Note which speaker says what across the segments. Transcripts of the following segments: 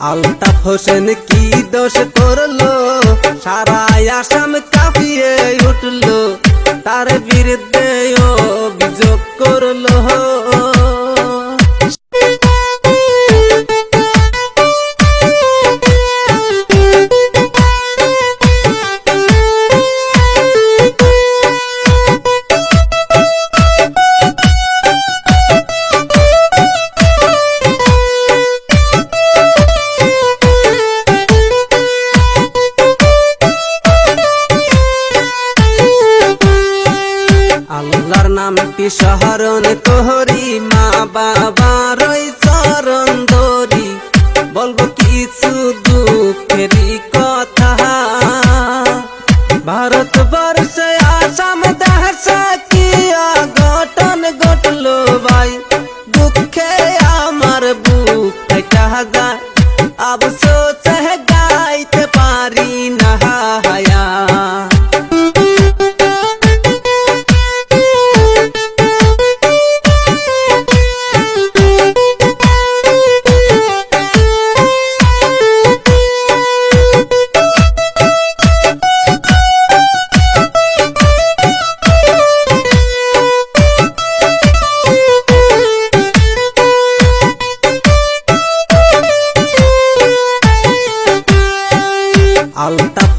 Speaker 1: আলতাফ হোসেন কি দোষ করল? সারা আসাম কাঁপিয়ে উঠল। তার বিরুদ্ধে অভিযোগ করল। নামটি শহরণ তোহরি মা বাবা রই চরণ দরি বলব কিছু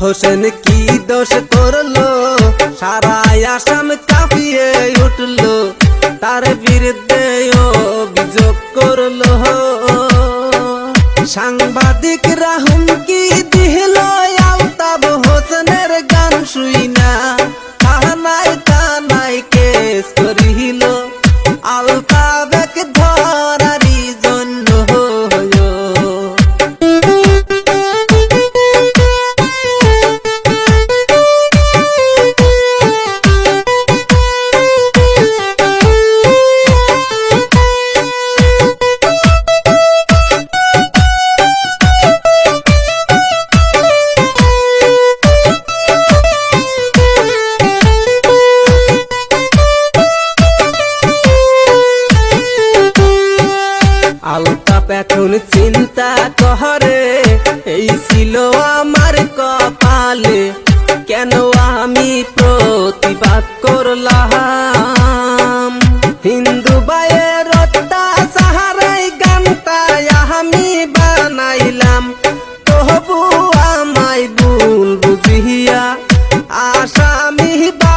Speaker 1: হোসেন কি দোষ করল? সারা আসাম কাঁপিয়ে উঠল। তার বিরুদ্ধে অভিযোগ করল। সাংবাদিক হুমকি এখন চিন্তা করে এই ছিল আমার কপালে। কেন আমি প্রতিবাদ করলাম? হিন্দু বায়ের সাহারাই গানটা আমি বানাইলাম। তবু আমায় ভুল বুঝিয়া আসামি বানাইলো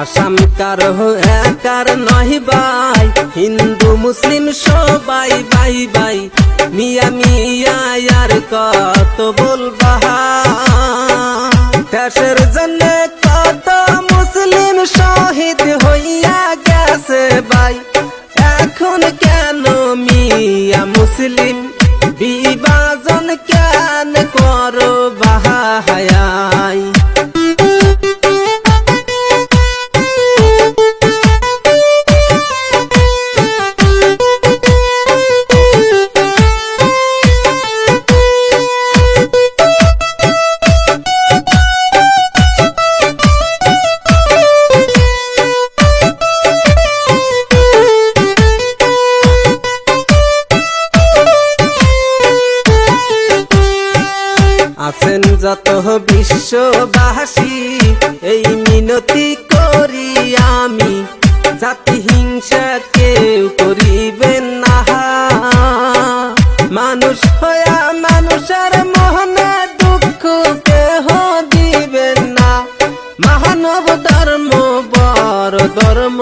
Speaker 1: আসাম কার একার নহি বাই হিন্দু, মুসলিম সবাই ভাই বাই মিয়া মিয়া আর কত বলবা? দেশের জন্য কত মুসলিম শহীদ হইয়া গেছে বাই এখন কেন মিয়া মুসলিম? বিভাজন কেন করো বাহায় যত বিশ্ববাসী, এই মিনতি করি আমি। জাতি হিংসা কেউ করিবেন না। মানুষ হইয়া মানুষের মোহনে দুঃখ কেহ দিবেন না। মহানব ধর্ম, বড় ধর্ম